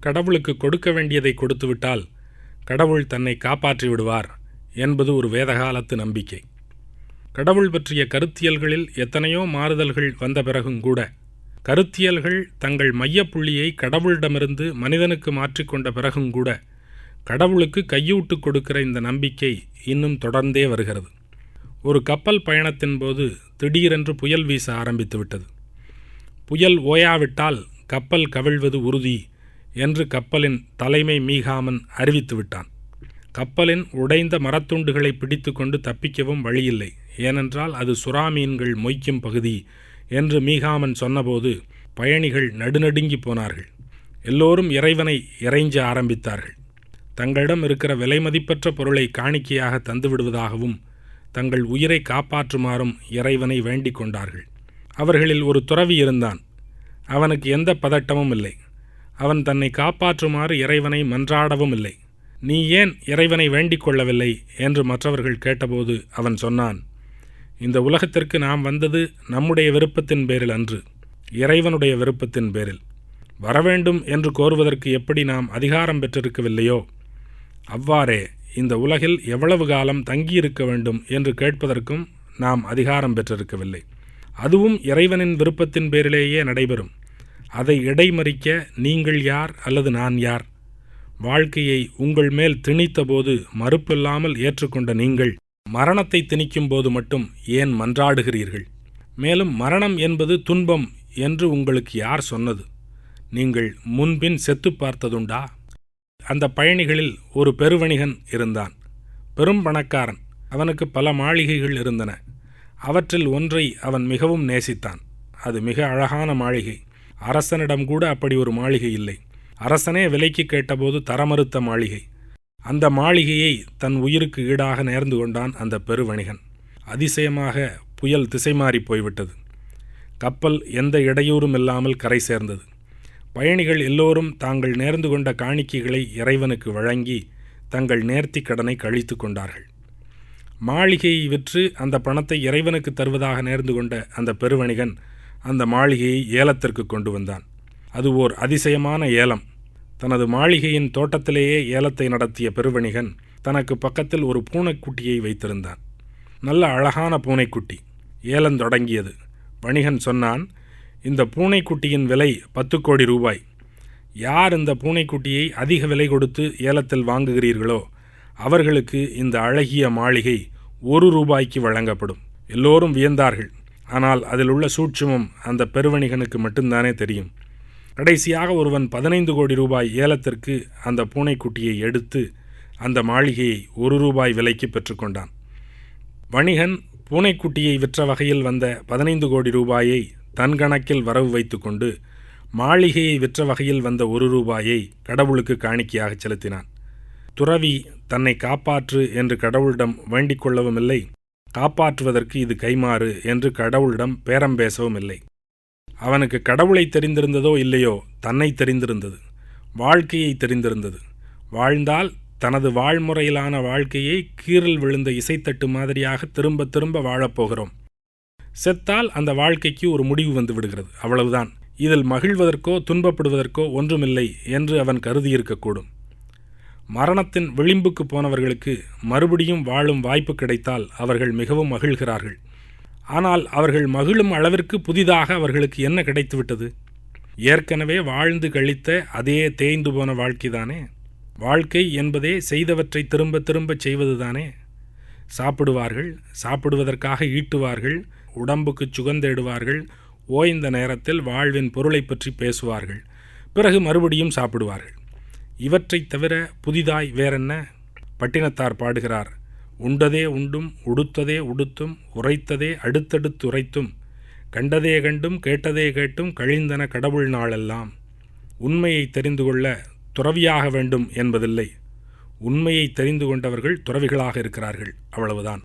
கடவுளுக்கு கொடுக்க வேண்டியதை கொடுத்துவிட்டால் கடவுள் தன்னை காப்பாற்றி விடுவார் என்பது ஒரு வேதகாலத்து நம்பிக்கை. கடவுள் பற்றிய கருத்தியல்களில் எத்தனையோ மாறுதல்கள் வந்த பிறகும் கூட கருத்தியல்கள் தங்கள் மையப்புள்ளியை கடவுளிடமிருந்து மனிதனுக்கு மாற்றிக்கொண்ட பிறகும் கூட கடவுளுக்கு கையூட்டு கொடுக்கிற இந்த நம்பிக்கை இன்னும் தொடர்ந்தே வருகிறது. ஒரு கப்பல் பயணத்தின் போது திடீரென்று புயல் வீச ஆரம்பித்து விட்டது புயல் ஓயாவிட்டால் கப்பல் கவிழ்வது உறுதி என்று கப்பலின் தலைமை மீகாமன் அறிவித்து விட்டான் கப்பலின் உடைந்த மரத்துண்டுகளை பிடித்து கொண்டு தப்பிக்கவும் வழியில்லை. ஏனென்றால் அது சுறா மீன்கள் மொய்க்கும் பகுதி என்று மீகாமன் சொன்னபோது பயணிகள் நடுநடுங்கி போனார்கள். எல்லோரும் இறைவனை இறைஞ்ச ஆரம்பித்தார்கள். தங்களிடம் இருக்கிற விலைமதிப்பற்ற பொருளை காணிக்கையாக தந்துவிடுவதாகவும் தங்கள் உயிரை காப்பாற்றுமாறும் இறைவனை வேண்டிக் கொண்டார்கள். அவர்களில் ஒரு துறவி இருந்தான். அவனுக்கு எந்த பதட்டமும் இல்லை. அவன் தன்னை காப்பாற்றுமாறு இறைவனை மன்றாடவும் இல்லை. நீ ஏன் இறைவனை வேண்டிக் கொள்ளவில்லை? என்று மற்றவர்கள் கேட்டபோது அவன் சொன்னான் இந்த உலகத்திற்கு நாம் வந்தது நம்முடைய விருப்பத்தின் பேரில் அன்று இறைவனுடைய விருப்பத்தின் பேரில். வரவேண்டும் என்று கோருவதற்கு எப்படி நாம் அதிகாரம் பெற்றிருக்கவில்லையோ? அவ்வாறே இந்த உலகில் எவ்வளவு காலம் தங்கியிருக்க வேண்டும்? என்று கேட்பதற்கும் நாம் அதிகாரம் பெற்றிருக்கவில்லை. அதுவும் இறைவனின் விருப்பத்தின் பேரிலேயே நடைபெறும். அதை இடைமறிக்க நீங்கள் யார் அல்லது நான் யார்? வாழ்க்கையை உங்கள் மேல் திணித்தபோது மறுப்பில்லாமல் ஏற்றுக்கொண்ட நீங்கள் மரணத்தை திணிக்கும் போது மட்டும் ஏன் மன்றாடுகிறீர்கள்? மேலும் மரணம் என்பது துன்பம் என்று உங்களுக்கு யார் சொன்னது? நீங்கள் முன்பின் செத்து பார்த்ததுண்டா? அந்த பயணிகளில் ஒரு பெருவணிகன் இருந்தான். பெரும் பணக்காரன். அவனுக்கு பல மாளிகைகள் இருந்தன. அவற்றில் ஒன்றை அவன் மிகவும் நேசித்தான். அது மிக அழகான மாளிகை. அரசனிடம் கூட அப்படி ஒரு மாளிகை இல்லை. அரசனே விலைக்கு கேட்டபோது தரமறுத்த மாளிகை. அந்த மாளிகையை தன் உயிருக்கு ஈடாக நேர்ந்து கொண்டான் அந்த பெருவணிகன். அதிசயமாக புயல் திசை மாறி போய்விட்டது. கப்பல் எந்த இடையூறும் இல்லாமல் கரை சேர்ந்தது. பயணிகள் எல்லோரும் தாங்கள் நேர்ந்து கொண்ட காணிக்கைகளை இறைவனுக்கு வழங்கி தங்கள் நேர்த்தி கடனை கழித்து கொண்டார்கள். மாளிகையை விற்று அந்த பணத்தை இறைவனுக்கு தருவதாக நேர்ந்து கொண்ட அந்த பெருவணிகன் அந்த மாளிகையை ஏலத்திற்கு கொண்டு வந்தான். அது ஓர் அதிசயமான ஏலம். தனது மாளிகையின் தோட்டத்திலேயே ஏலத்தை நடத்திய பெருவணிகன் தனக்கு பக்கத்தில் ஒரு பூனைக்குட்டியை வைத்திருந்தான். நல்ல அழகான பூனைக்குட்டி. ஏலம் தொடங்கியது. வணிகன் சொன்னான் இந்த பூனைக்குட்டியின் விலை பத்து கோடி ரூபாய். யார் இந்த பூனைக்குட்டியை அதிக விலை கொடுத்து ஏலத்தில் வாங்குகிறீர்களோ அவர்களுக்கு இந்த அழகிய மாளிகை ஒரு ரூபாய்க்கு வழங்கப்படும். எல்லோரும் வியந்தார்கள். ஆனால் அதில் உள்ள சூட்சுமம் அந்த பெருவணிகனுக்கு மட்டும்தானே தெரியும். கடைசியாக ஒருவன் பதினைந்து கோடி ரூபாய் ஏலத்திற்கு அந்த பூனைக்குட்டியை எடுத்து அந்த மாளிகையை ஒரு ரூபாய் விலைக்கு பெற்றுக்கொண்டான் வணிகன் பூனைக்குட்டியை விற்ற வகையில் வந்த பதினைந்து கோடி ரூபாயை தன் கணக்கில் வரவு வைத்துக்கொண்டு மாளிகையை விற்ற வகையில் வந்த ஒரு ரூபாயை கடவுளுக்கு காணிக்கையாக செலுத்தினான். துறவி தன்னை காப்பாற்று என்று கடவுளிடம் வேண்டிக் கொள்ளவும் இல்லை காப்பாற்றுவதற்கு இது கைமாறு என்று கடவுளிடம் பேரம் பேசவும் இல்லை. அவனுக்கு கடவுளை தெரிந்திருந்ததோ இல்லையோ தன்னை தெரிந்திருந்தது வாழ்க்கையை தெரிந்திருந்தது. வாழ்ந்தால் தனது வாழ்முறையிலான வாழ்க்கையை கீறல் விழுந்த இசைத்தட்டு மாதிரியாக திரும்ப திரும்ப வாழப்போகிறோம் செத்தால் அந்த வாழ்க்கைக்கு ஒரு முடிவு வந்து விடுகிறது அவ்வளவுதான். இதில் மகிழ்வதற்கோ துன்பப்படுவதற்கோ ஒன்றுமில்லை என்று அவன் கருதியிருக்கக்கூடும் மரணத்தின் விளிம்புக்கு போனவர்களுக்கு மறுபடியும் வாழும் வாய்ப்பு கிடைத்தால் அவர்கள் மிகவும் மகிழ்கிறார்கள். ஆனால் அவர்கள் மகிழும் அளவிற்கு புதிதாக அவர்களுக்கு என்ன கிடைத்துவிட்டது? ஏற்கனவே வாழ்ந்து கழித்த அதே தேய்ந்து போன வாழ்க்கைதானே? வாழ்க்கை என்பதே செய்தவற்றை திரும்ப திரும்ப செய்வதுதானே? சாப்பிடுவார்கள் சாப்பிடுவதற்காக ஈட்டுவார்கள் உடம்புக்கு சுகந்தேடுவார்கள் ஓய்ந்த நேரத்தில் வாழ்வின் பொருளை பற்றி பேசுவார்கள் பிறகு மறுபடியும் சாப்பிடுவார்கள். இவற்றைத் தவிர புதிதாய் வேறென்ன? பட்டினத்தார் பாடுகிறார் உண்டதே உண்டும் உடுத்ததே உடுத்தும் உரைத்ததே அடுத்தடுத்து உரைத்தும் கண்டதே கண்டும் கேட்டதே கேட்டும் கழிந்தன கடவுள் நாளெல்லாம். உண்மையை தெரிந்து கொள்ள துறவியாக வேண்டும் என்பதில்லை. உண்மையை தெரிந்து கொண்டவர்கள் துறவிகளாக இருக்கிறார்கள் அவ்வளவுதான்.